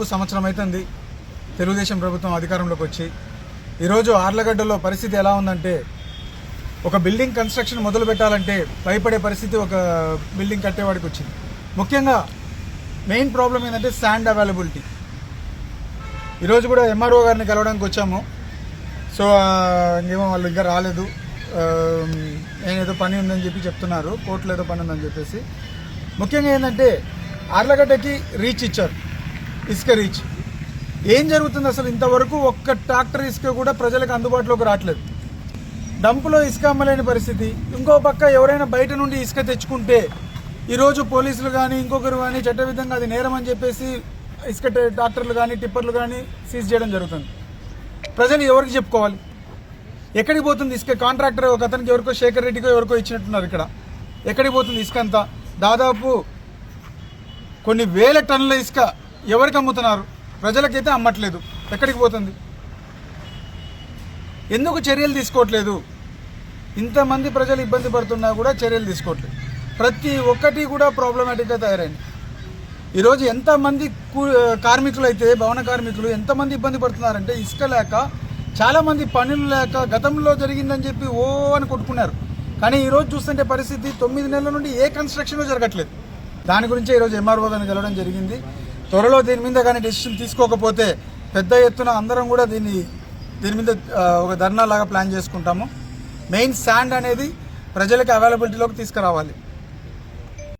దాదాపు సంవత్సరం అవుతుంది తెలుగుదేశం ప్రభుత్వం అధికారంలోకి వచ్చి. ఈరోజు ఆర్లగడ్డలో పరిస్థితి ఎలా ఉందంటే ఒక బిల్డింగ్ కన్స్ట్రక్షన్ మొదలు పెట్టాలంటే భయపడే పరిస్థితి ఒక బిల్డింగ్ కట్టేవాడికి వచ్చింది. ముఖ్యంగా మెయిన్ ప్రాబ్లం ఏంటంటే శాండ్ అవైలబిలిటీ. ఈరోజు కూడా ఎంఆర్ఓ గారిని కలవడానికి వచ్చాము. సో ఇంకేమో వాళ్ళు ఇంకా రాలేదు. ఆ, నేనేదో పని ఉందని చెప్పి చెప్తున్నారు. కోర్టులో ఏదో పని ఉందని చెప్పేసి. ముఖ్యంగా ఏంటంటే ఆర్లగడ్డకి రీచ్ ఇచ్చారు. ఇసుక రీచ్ ఏం జరుగుతుంది అసలు ఇంతవరకు ఒక్క ట్రాక్టర్ ఇసుక కూడా ప్రజలకు అందుబాటులోకి రావట్లేదు. డంపులో ఇసుక అమ్మలేని పరిస్థితి. ఇంకో పక్క ఎవరైనా బయట నుండి ఇసుక తెచ్చుకుంటే ఈరోజు పోలీసులు కానీ ఇంకొకరు కానీ చట్టవిధంగా అది నేరం అని చెప్పేసి ఇసుక ట్రాక్టర్లు కానీ టిప్పర్లు కానీ సీజ్ చేయడం జరుగుతుంది. ప్రజలు ఎవరికి చెప్పుకోవాలి? ఎక్కడికి పోతుంది ఇసుక? కాంట్రాక్టర్ ఒక అతనికి ఎవరికో శేఖర్ రెడ్డికో ఎవరికో ఇచ్చినట్టున్నారు ఇక్కడ. ఎక్కడికి పోతుంది ఇసుక అంతా? దాదాపు కొన్ని వేల టన్నుల ఇసుక ఎవరికి అమ్ముతున్నారు? ప్రజలకైతే అమ్మట్లేదు. ఎక్కడికి పోతుంది? ఎందుకు చర్యలు తీసుకోవట్లేదు? ఇంతమంది ప్రజలు ఇబ్బంది పడుతున్నా కూడా చర్యలు తీసుకోవట్లేదు. ప్రతి ఒక్కటి కూడా ప్రాబ్లమాటిక్గా తయారైంది. ఈరోజు ఎంతమంది కూ- కార్మికులు అయితే భవన కార్మికులు ఎంతమంది ఇబ్బంది పడుతున్నారంటే ఇసుక లేక చాలామంది పనులు లేక గతంలో జరిగిందని చెప్పి ఓ అని కొట్టుకున్నారు. కానీ ఈరోజు చూస్తుంటే పరిస్థితి తొమ్మిది నెలల నుండి ఏ కన్స్ట్రక్షన్ జరగట్లేదు. దాని గురించే ఈరోజు ఎంఆర్ఓ గారిని కలవడం జరిగింది. త్వరలో దీని మీద కానీ డెసిషన్ తీసుకోకపోతే పెద్ద ఎత్తున అందరం కూడా దీన్ని దీని మీద ఒక ధర్నా లాగా ప్లాన్ చేసుకుంటాము. మెయిన్ శాండ్ అనేది ప్రజలకు అవైలబిలిటీలోకి తీసుకురావాలి.